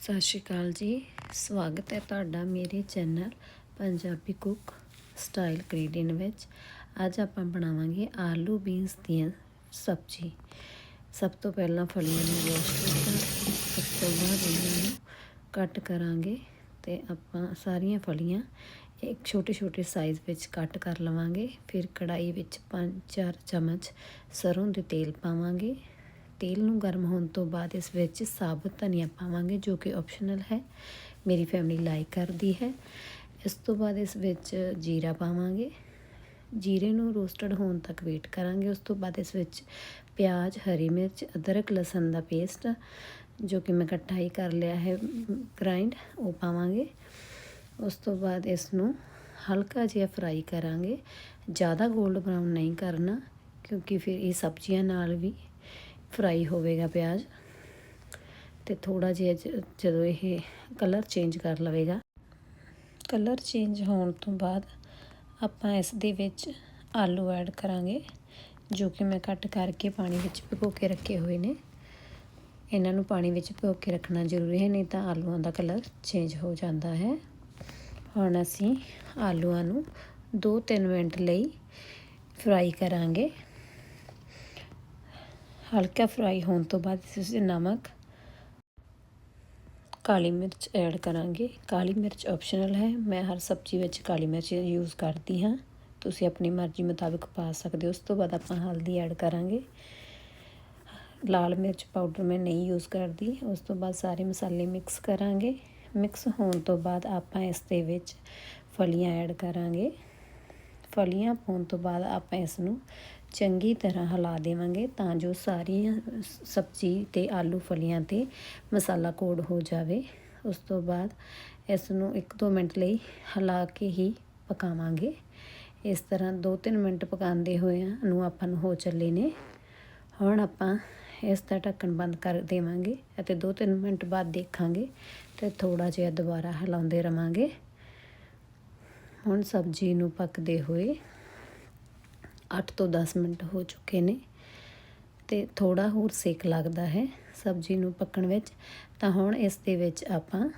ਸਤਿ ਸ਼੍ਰੀ ਅਕਾਲ ਜੀ। ਸਵਾਗਤ ਹੈ ਤੁਹਾਡਾ ਮੇਰੇ channel Punjabi cook style creation ਵਿੱਚ। ਅੱਜ ਆਪਾਂ ਬਣਾਵਾਂਗੇ ਆਲੂ ਬੀਨਸ ਦੀਆਂ ਸਬਜ਼ੀ। ਸਭ ਤੋਂ ਪਹਿਲਾਂ ਫਲੀਆਂ ਨੂੰ ਵਾਸ਼ ਕੀਤਾ, ਉਸ ਤੋਂ ਬਾਅਦ ਇਹਨਾਂ ਨੂੰ ਕੱਟ ਕਰਾਂਗੇ ਤੇ ਆਪਾਂ ਸਾਰੀਆਂ ਫਲੀਆਂ ਇੱਕ ਛੋਟੇ ਛੋਟੇ ਸਾਈਜ਼ ਵਿੱਚ ਕੱਟ ਕਰ ਲਵਾਂਗੇ। ਫਿਰ ਕੜਾਈ ਵਿੱਚ 5-4 ਚਮਚ ਸਰੋਂ ਦੇ ਤੇਲ ਪਾਵਾਂਗੇ। ਤੇਲ ਨੂੰ ਗਰਮ ਹੋਣ ਤੋਂ ਬਾਅਦ ਇਸ ਵਿੱਚ ਸਾਬਤ ਧਨੀਆ ਪਾਵਾਂਗੇ, ਜੋ ਕਿ ਆਪਸ਼ਨਲ ਹੈ। ਮੇਰੀ ਫੈਮਿਲੀ ਲਾਈਕ ਕਰਦੀ ਹੈ। ਇਸ ਤੋਂ ਬਾਅਦ ਇਸ ਵਿੱਚ ਜੀਰਾ ਪਾਵਾਂਗੇ। ਜੀਰੇ ਨੂੰ ਰੋਸਟਡ ਹੋਣ ਤੱਕ ਵੇਟ ਕਰਾਂਗੇ। ਉਸ ਤੋਂ ਬਾਅਦ ਇਸ ਵਿੱਚ ਪਿਆਜ਼, ਹਰੀ ਮਿਰਚ, ਅਦਰਕ, ਲਸਣ ਦਾ ਪੇਸਟ ਜੋ ਕਿ ਮੈਂ ਇਕੱਠਾ ਹੀ ਕਰ ਲਿਆ ਹੈ ਗ੍ਰਾਈਂਡ ਉਹ ਪਾਵਾਂਗੇ। ਉਸ ਤੋਂ ਬਾਅਦ ਇਸ ਨੂੰ ਹਲਕਾ ਜਿਹਾ ਫਰਾਈ ਕਰਾਂਗੇ। ਜ਼ਿਆਦਾ 골ਡ ਬਰਾਊਨ ਨਹੀਂ ਕਰਨਾ, ਕਿਉਂਕਿ ਫਿਰ ਇਹ ਸਬਜ਼ੀਆਂ ਨਾਲ ਵੀ ਫਰਾਈ ਹੋਵੇਗਾ ਪਿਆਜ਼ ਤੇ ਥੋੜਾ ਜਿਹਾ ਜਦੋਂ ਇਹ ਕਲਰ ਚੇਂਜ ਕਰ ਲਵੇਗਾ। ਕਲਰ ਚੇਂਜ ਹੋਣ ਤੋਂ ਬਾਅਦ ਆਪਾਂ ਇਸ ਦੇ ਵਿੱਚ ਆਲੂ ਐਡ ਕਰਾਂਗੇ, ਜੋ ਕਿ ਮੈਂ ਕੱਟ ਕਰਕੇ ਪਾਣੀ ਵਿੱਚ ਭਿਗੋ ਕੇ ਰੱਖੇ ਹੋਏ ਨੇ। ਇਹਨਾਂ ਨੂੰ ਪਾਣੀ ਵਿੱਚ ਭਿਗੋ ਕੇ ਰੱਖਣਾ ਜ਼ਰੂਰੀ ਹੈ, ਨਹੀਂ ਤਾਂ ਆਲੂਆਂ ਦਾ ਕਲਰ ਚੇਂਜ ਹੋ ਜਾਂਦਾ ਹੈ। ਹੁਣ ਅਸੀਂ ਆਲੂਆਂ ਨੂੰ 2-3 ਮਿੰਟ ਲਈ ਫਰਾਈ ਕਰਾਂਗੇ। ਹਲਕਾ ਫਰਾਈ ਹੋਣ ਤੋਂ ਬਾਅਦ ਇਸ ਵਿੱਚ ਨਮਕ, ਕਾਲੀ ਮਿਰਚ ਐਡ ਕਰਾਂਗੇ। ਕਾਲੀ ਮਿਰਚ ਆਪਸ਼ਨਲ ਹੈ। ਮੈਂ ਹਰ ਸਬਜ਼ੀ ਵਿੱਚ ਕਾਲੀ ਮਿਰਚ ਯੂਜ਼ ਕਰਦੀ ਹਾਂ। ਤੁਸੀਂ ਆਪਣੀ ਮਰਜ਼ੀ ਮੁਤਾਬਿਕ ਪਾ ਸਕਦੇ ਹੋ। ਉਸ ਤੋਂ ਬਾਅਦ ਆਪਾਂ ਹਲਦੀ ਐਡ ਕਰਾਂਗੇ। ਲਾਲ ਮਿਰਚ ਪਾਊਡਰ ਮੈਂ ਨਹੀਂ ਯੂਜ਼ ਕਰਦੀ। ਉਸ ਤੋਂ ਬਾਅਦ ਸਾਰੇ ਮਸਾਲੇ ਮਿਕਸ ਕਰਾਂਗੇ। ਮਿਕਸ ਹੋਣ ਤੋਂ ਬਾਅਦ ਆਪਾਂ ਇਸ ਦੇ ਵਿੱਚ ਫਲੀਆਂ ਐਡ ਕਰਾਂਗੇ। ਫਲੀਆਂ ਪਾਉਣ ਤੋਂ ਬਾਅਦ ਆਪਾਂ ਇਸ ਨੂੰ ਚੰਗੀ ਤਰ੍ਹਾਂ ਹਿਲਾ ਦੇਵਾਂਗੇ ਤਾਂ ਜੋ ਸਾਰੀਆਂ ਸਬਜ਼ੀ ਤੇ ਆਲੂ ਫਲੀਆਂ ਤੇ ਮਸਾਲਾ ਕੋਡ ਹੋ ਜਾਵੇ। ਉਸ ਤੋਂ ਬਾਅਦ ਇਸ ਨੂੰ 1-2 ਮਿੰਟ ਲਈ ਹਿਲਾ ਕੇ ਹੀ ਪਕਾਵਾਂਗੇ। ਇਸ ਤਰ੍ਹਾਂ 2-3 ਮਿੰਟ ਪਕਾਉਂਦੇ ਹੋਏ ਨੂੰ ਆਪਾਂ ਨੂੰ ਹੋ ਚੱਲੇ ਨੇ। ਹੁਣ ਆਪਾਂ ਇਸ ਦਾ ਢੱਕਣ ਬੰਦ ਕਰ ਦੇਵਾਂਗੇ ਅਤੇ 2-3 ਮਿੰਟ ਬਾਅਦ ਦੇਖਾਂਗੇ ਤੇ ਥੋੜਾ ਜਿਹਾ ਦੁਬਾਰਾ ਹਿਲਾਉਂਦੇ ਰਵਾਂਗੇ। ਹੁਣ ਸਬਜ਼ੀ ਨੂੰ ਪੱਕਦੇ ਹੋਏ 8 ਤੋਂ 10 ਮਿੰਟ ਹੋ ਚੁੱਕੇ ਨੇ ਤੇ ਥੋੜਾ ਹੋਰ ਸੇਕ ਲੱਗਦਾ ਹੈ ਸਬਜ਼ੀ ਨੂੰ ਪੱਕਣ ਵਿੱਚ। ਤਾਂ ਹੁਣ ਇਸ ਦੇ ਵਿੱਚ ਆਪਾਂ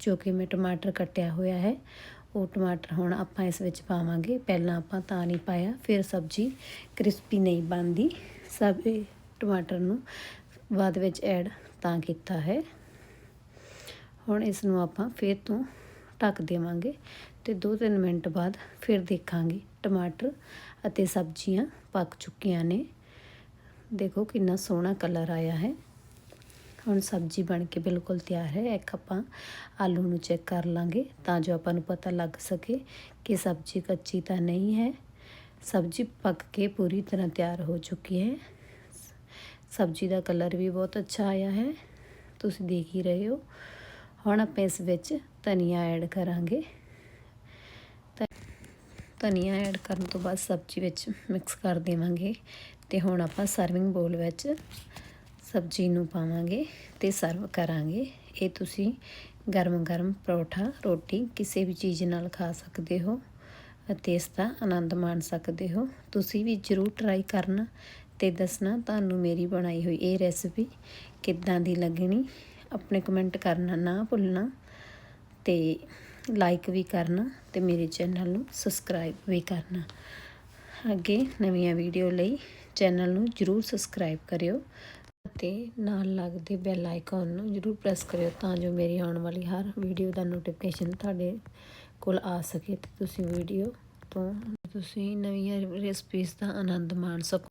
ਜੋ ਕਿ ਮੈਂ ਟਮਾਟਰ ਕੱਟਿਆ ਹੋਇਆ ਹੈ, ਉਹ ਟਮਾਟਰ ਹੁਣ ਆਪਾਂ ਇਸ ਵਿੱਚ ਪਾਵਾਂਗੇ। ਪਹਿਲਾਂ ਆਪਾਂ ਤਾਂ ਨਹੀਂ ਪਾਇਆ, ਫਿਰ ਸਬਜ਼ੀ ਕ੍ਰਿਸਪੀ ਨਹੀਂ ਬਣਦੀ। ਸਭ ਟਮਾਟਰ ਨੂੰ ਬਾਅਦ ਵਿੱਚ ਐਡ ਤਾਂ ਕੀਤਾ ਹੈ। ਹੁਣ ਇਸ ਨੂੰ ਆਪਾਂ ਫਿਰ ਤੋਂ ਢੱਕ ਦੇਵਾਂਗੇ ਤੇ 2-3 ਮਿੰਟ ਬਾਅਦ ਫਿਰ ਦੇਖਾਂਗੇ। ਟਮਾਟਰ ਅਤੇ ਸਬਜ਼ੀਆਂ ਪੱਕ ਚੁੱਕੀਆਂ ਨੇ। ਦੇਖੋ ਕਿੰਨਾ ਸੋਹਣਾ ਕਲਰ ਆਇਆ ਹੈ। ਹੁਣ ਸਬਜ਼ੀ ਬਣ ਕੇ ਬਿਲਕੁਲ ਤਿਆਰ ਹੈ। ਇੱਕ ਆਪਾਂ ਆਲੂ ਨੂੰ ਚੈੱਕ ਕਰ ਲਾਂਗੇ ਤਾਂ ਜੋ ਆਪਾਂ ਨੂੰ ਪਤਾ ਲੱਗ ਸਕੇ ਕਿ ਸਬਜ਼ੀ ਕੱਚੀ ਤਾਂ ਨਹੀਂ ਹੈ। ਸਬਜ਼ੀ ਪੱਕ ਕੇ ਪੂਰੀ ਤਰ੍ਹਾਂ ਤਿਆਰ ਹੋ ਚੁੱਕੀ ਹੈ। ਸਬਜ਼ੀ ਦਾ ਕਲਰ ਵੀ ਬਹੁਤ ਅੱਛਾ ਆਇਆ ਹੈ। ਤੁਸੀਂ ਦੇਖ ਹੀ ਰਹੇ ਹੋ। ਹੁਣ ਆਪਾਂ ਇਸ ਵਿੱਚ ਧਨੀਆ ਐਡ ਕਰਾਂਗੇ। ਧਨੀਆ ਐਡ ਕਰਨ ਤੋਂ ਬਾਅਦ ਸਬਜ਼ੀ ਵਿੱਚ ਮਿਕਸ ਕਰ ਦੇਵਾਂਗੇ ਤੇ ਹੁਣ ਆਪਾਂ ਸਰਵਿੰਗ ਬੋਲ ਵਿੱਚ ਸਬਜ਼ੀ ਨੂੰ ਪਾਵਾਂਗੇ ਤੇ ਸਰਵ ਕਰਾਂਗੇ। ਇਹ ਤੁਸੀਂ ਗਰਮ ਗਰਮ ਪਰੌਠਾ, ਰੋਟੀ ਕਿਸੇ ਵੀ ਚੀਜ਼ ਨਾਲ ਖਾ ਸਕਦੇ ਹੋ ਅਤੇ ਇਸ ਦਾ ਆਨੰਦ ਮਾਣ ਸਕਦੇ ਹੋ। ਤੁਸੀਂ ਵੀ ਜ਼ਰੂਰ ਟਰਾਈ ਕਰਨਾ ਤੇ ਦੱਸਣਾ ਤੁਹਾਨੂੰ ਮੇਰੀ ਬਣਾਈ ਹੋਈ ਇਹ ਰੈਸਪੀ ਕਿੱਦਾਂ ਦੀ ਲੱਗਣੀ। ਆਪਣੇ ਕਮੈਂਟ ਕਰਨਾ, ਨਾ ਭੁੱਲਣਾ ਤੇ ਲਾਈਕ ਵੀ ਕਰਨਾ ਤੇ ਮੇਰੇ ਚੈਨਲ ਨੂੰ ਸਬਸਕ੍ਰਾਈਬ ਵੀ ਕਰਨਾ। ਅੱਗੇ ਨਵੀਆਂ ਵੀਡੀਓ ਲਈ ਚੈਨਲ ਨੂੰ ਜਰੂਰ ਸਬਸਕ੍ਰਾਈਬ ਕਰਿਓ ਅਤੇ ਨਾਲ ਲੱਗਦੇ ਬੈਲ ਆਈਕਨ ਨੂੰ ਜਰੂਰ ਪ੍ਰੈਸ ਕਰਿਓ ਤਾਂ ਜੋ ਮੇਰੀ ਆਉਣ ਵਾਲੀ ਹਰ ਵੀਡੀਓ ਦਾ ਨੋਟੀਫਿਕੇਸ਼ਨ ਤੁਹਾਡੇ ਕੋਲ ਆ ਸਕੇ ਤੇ ਤੁਸੀਂ ਵੀਡੀਓ ਤੋਂ ਤੁਸੀਂ ਨਵੀਆਂ ਰੈਸਪੀਜ਼ ਦਾ ਆਨੰਦ ਮਾਣ ਸਕੋ।